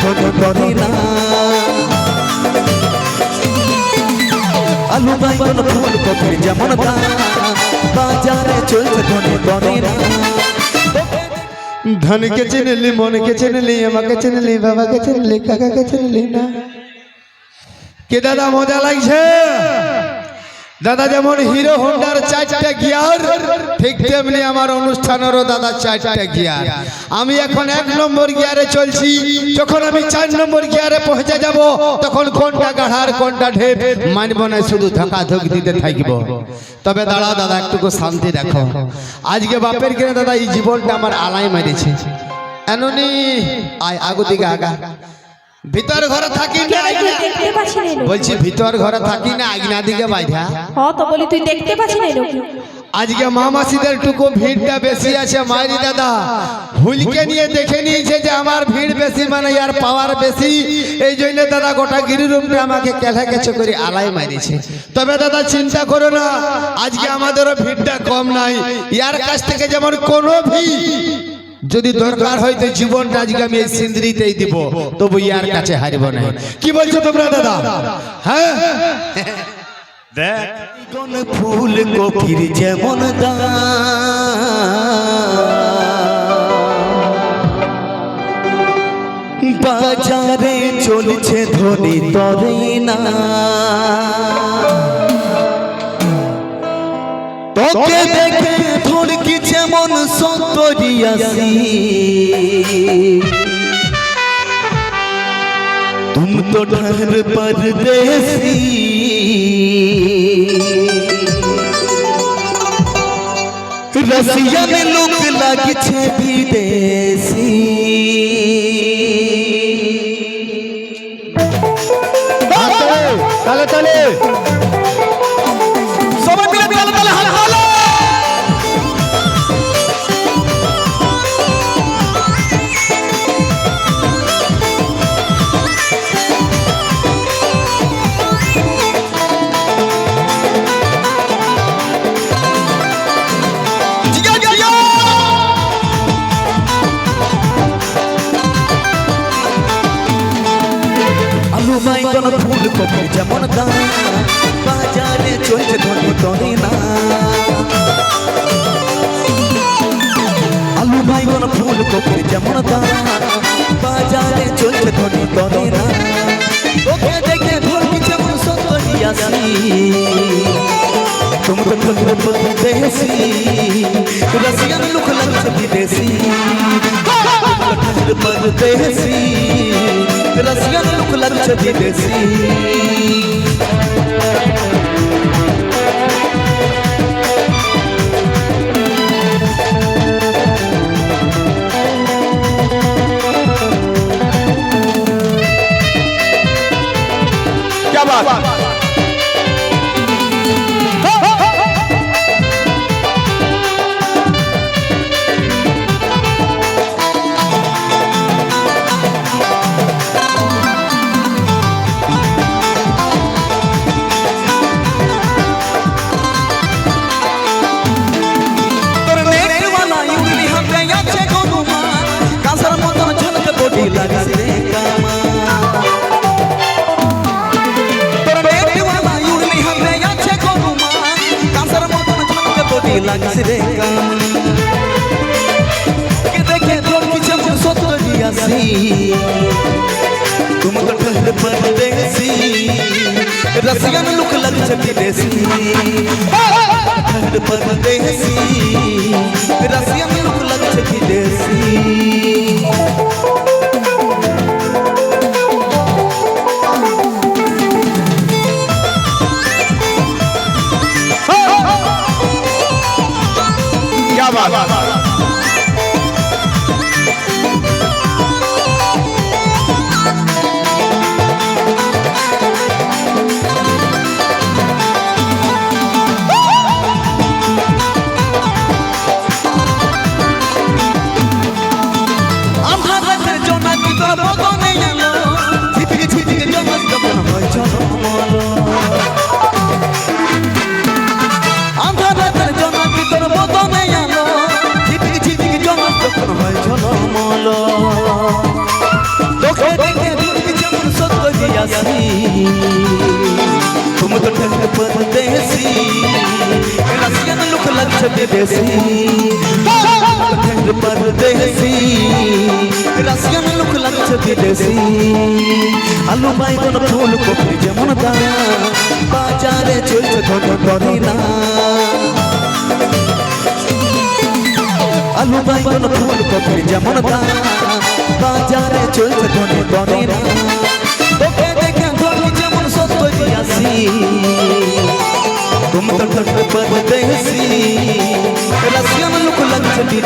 ধনে করে না। আলু বাইগন, ফুল কপির যেমন বাজারে চলছে ধনে করে না। ধনকে চিনলি, মনকে চিনলি, আমাকে চিনলি, বাবাকে চিনলি, কাকাকে চিনলি না। কে দাদা, মজা লাগছে? দাদা যেমন হিরো হোন্ডার চারটা গিয়ার, ঠিক তেমনি আমার অনুষ্ঠানেরও দাদা চারটা গিয়ার। আমি এখন এক নম্বর গিয়ারে চলছি, যখন আমি চার নম্বর গিয়ারে পৌঁছে যাব, তখন কোনটা গাঢ়ার কোনটা ঢেপ, মানব না, শুধু ধাক্কা ধুক দিতে থাকব। তবে দাঁড়া দাদা, একটুকু শান্তি দেখো। আজকে বাপের কিনে দাদা, এই জীবনটা আমার আলাই মেরেছে। এননি, আয়, আগু আগা। ভিতর ঘরে থাকি না? বলছি ভিতর ঘরে থাকি না আগনা দিকে বাইধা হ তো বলি তুই দেখতে পাচ্ছি না? আজকে মামাসিদের টুকু ভিড়টা বেশি আছে মাইরি দাদা। হুলকে নিয়ে দেখে নিয়েছে যে আমার ভিড় বেশি মানে ইয়ার পাওয়ার বেশি। এই জন্য দাদা গোটা গিরিরুমটা আমাকে কেলে কেছে করে আলাই মারিছে। তবে দাদা চিন্তা করো না আজকে আমাদেরও ভিড়টা কম নাই। ইয়ার কাছ থেকে যেমন কোনো ভিড় যদি দরকার হয় তো জীবনটা আজকে আমি এই সিন্দ্রিতেই দিব তবু ইয়ার কাছে হারবো না। কি বলছো তোমরা দাদা? হ্যাঁ? কোন ফুল কপির যেমন বাজারে চলছে ধরে তরে না তোকে দেখে যেমন সুন্দরী আছি তুম তো ঢর পরদেশি। রসিয়ান লোক লাগছে বিদেশি। যেন ফুল কপি যেমন দাম বাজারে চলছে ধর্ম তনে না। আলু বাইগন ফুল কপি যেমন দাম বাজারে চলছে ধর্ম তনে না। ওকে দেখে ধর্ম যেমন সত্য আসি। তুমি বলতে দেশি রাশিয়ান লোক লাগছে বিদেশি। ঠকবে বলতে দেশি रसियन लुक लग विदेशी क्या बात ঝলক বডি লাগিস রে কামা কে দেখে তোর কিছু সত্য দিয়াছি तुम तो ठहर परदेसी रसियन लुक लग चकी देसी ठहर परदेसी रसियन लुक लग चकी देसी ধন্যবাদ। জোনাকি তো বদনে এলো ছিটিকে ছিটিকে জগৎ কেমন হয় চলো तुम तो ठंड परदेसी रसियन लुक लक्ष विदेशी ठंड परदेसी रसियन लुक लक्ष विदेशी আলু বাইগন ফুল কপি যেমন দানা বাজারে চলছে ধন ধরে না আলু বাইগন ফুল কপি যেমন দানা বাজারে চলছে ধন ধরে না